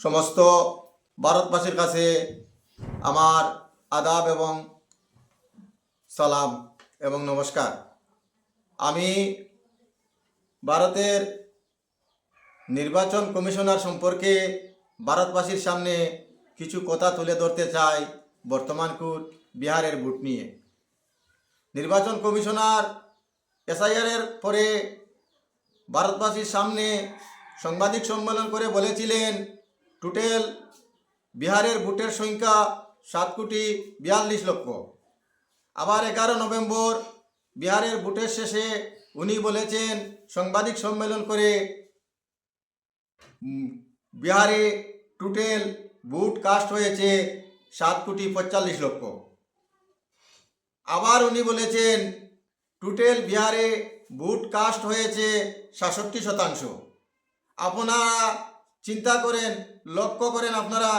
সমস্ত ভারতবাসীর কাছে আমার আদাব এবং সালাম এবং নমস্কার। আমি ভারতের নির্বাচন কমিশনার সম্পর্কে ভারতবাসীর সামনে কিছু কথা তুলে ধরতে চাই বর্তমান কুট বিহারের ভোট নিয়ে। নির্বাচন কমিশনার এসআইআরের পরে ভারতবাসীর সামনে সাংবাদিক সম্মেলন করে বলেছিলেন টোটাল বিহারের ভোটের সংখ্যা সাত কোটি বিয়াল্লিশ লক্ষ। আবার এগারো নভেম্বর বিহারের ভোটের শেষে উনি বলেছেন, সাংবাদিক সম্মেলন করে বিহারে টোটাল ভোট কাস্ট হয়েছে সাত কোটি পঁয়তাল্লিশ লক্ষ। আবার উনি বলেছেন, টোটাল বিহারে ভোট কাস্ট হয়েছে সাতষট্টি শতাংশ। আপনারা চিন্তা করেন, লক্ষ্য করেন আপনারা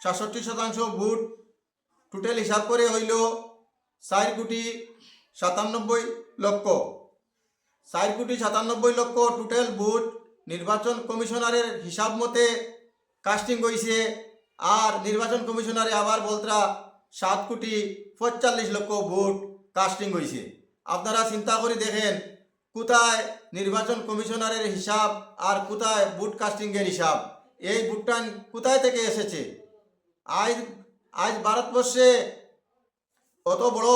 সাতষট্টি শতাংশ ভোট টোটাল হিসাব করে হইল চার কোটি সাতানব্বই লক্ষ। চার কোটি সাতানব্বই লক্ষ টোটাল ভোট নির্বাচন কমিশনারের হিসাব মতে কাস্টিং হয়েছে আর নির্বাচন কমিশনারে আবার বলতরা সাত কোটি পঁয়তাল্লিশ লক্ষ ভোট কাস্টিং হয়েছে আপনারা চিন্তা করে দেখেন কোথায় নির্বাচন কমিশনারের হিসাব আর কোথায় ভোট কাস্টিংয়ের হিসাব? এই ভোটটা কোথায় থেকে এসেছে? আজ আজ ভারতবর্ষে অত বড়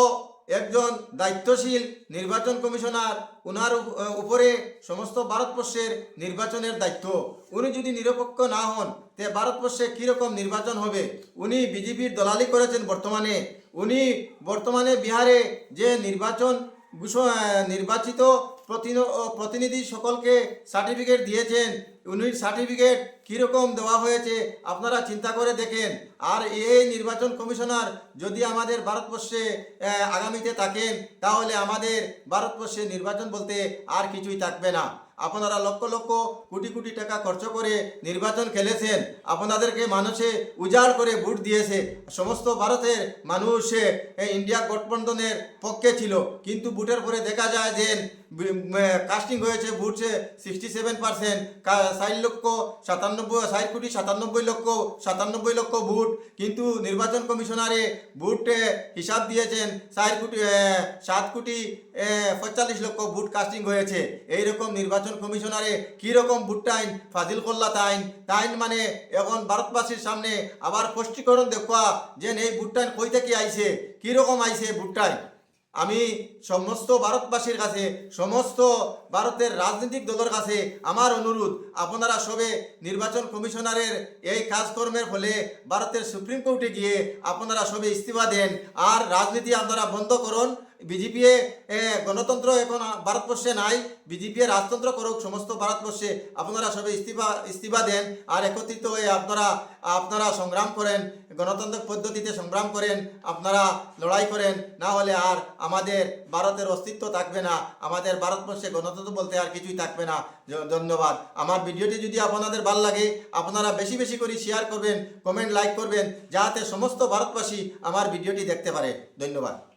একজন দায়িত্বশীল নির্বাচন কমিশনার উপ- উপরে সমস্ত ভারতবর্ষের নির্বাচনের দায়িত্ব। উনি যদি নিরপেক্ষ না হন, তে ভারতবর্ষে কীরকম নির্বাচন হবে? উনি বিজেপির দলালি করেছেন বর্তমানে। উনি বর্তমানে বিহারে যে নির্বাচন নির্বাচিত প্রতিনিধি সকলকে সার্টিফিকেট দিয়েছেন। উনি সার্টিফিকেট কীরকম দেওয়া হয়েছে আপনারা চিন্তা করে দেখেন। আর এই নির্বাচন কমিশনার যদি আমাদের ভারতবর্ষে আগামীতে থাকেন, তাহলে আমাদের ভারতবর্ষে নির্বাচন বলতে আর কিছুই থাকবে না। আপনারা লক্ষ লক্ষ কোটি কোটি টাকা খরচ করে নির্বাচন খেলেছেন। আপনাদেরকে মানুষে উজাড় করে ভোট দিয়েছে। সমস্ত ভারতের মানুষ ইন্ডিয়া গঠবন্ধনের পক্ষে ছিল। কিন্তু ভোটের পরে দেখা যায় যে কাস্টিং হয়েছে ভোটছে সিক্সটি সেভেন পার্সেন্ট ষাট লক্ষ সাতানব্বই, ষাট কোটি সাতানব্বই লক্ষ সাতানব্বই লক্ষ ভোট। কিন্তু নির্বাচন কমিশনারে ভোট হিসাব দিয়েছেন ষাট কোটি সাত কোটি পঁয়তাল্লিশ লক্ষ ভোট কাস্টিং হয়েছে। এইরকম নির্বাচন কমিশনারে কীরকম ভুট্টা আইন, ফাজিল করলা তাইন। তাইন মানে এখন ভারতবাসীর সামনে আবার স্পষ্টীকরণ দেখা যে, এই ভোটটাইন কই থেকে আইছে? কীরকম আইছে ভোটটাই আমি সমস্ত ভারতবাসীর কাছে, সমস্ত ভারতের রাজনৈতিক দলের কাছে আমার অনুরোধ, আপনারা সবে নির্বাচন কমিশনারের এই কাজকর্মের ফলে ভারতের সুপ্রিম কোর্টে গিয়ে আপনারা সবে ইস্তিফা দেন। আর রাজনীতি আপনারা বন্ধ করুন। বিজেপি গণতন্ত্র এখন ভারতবর্ষে নাই। বিজেপি রাজতন্ত্র করুক, সমস্ত ভারতবর্ষে আপনারা সবে ইস্তিফা ইস্তিফা দেন। আর একত্রিত হয়ে আপনারা আপনারা সংগ্রাম করেন। গণতান্ত্রিক পদ্ধতিতে সংগ্রাম করেন, আপনারা লড়াই করেন, না হলে আর আমাদের ভারতের অস্তিত্ব থাকবে না, আমাদের ভারতবর্ষে গণতন্ত্র বলতে আর কিছুই থাকবে না। ধন্যবাদ। আমার ভিডিওটি যদি আপনাদের ভালো লাগে, আপনারা বেশি বেশি করে শেয়ার করবেন কমেন্ট লাইক করবেন, যাতে সমস্ত ভারতবাসী আমার ভিডিওটি দেখতে পারে। ধন্যবাদ।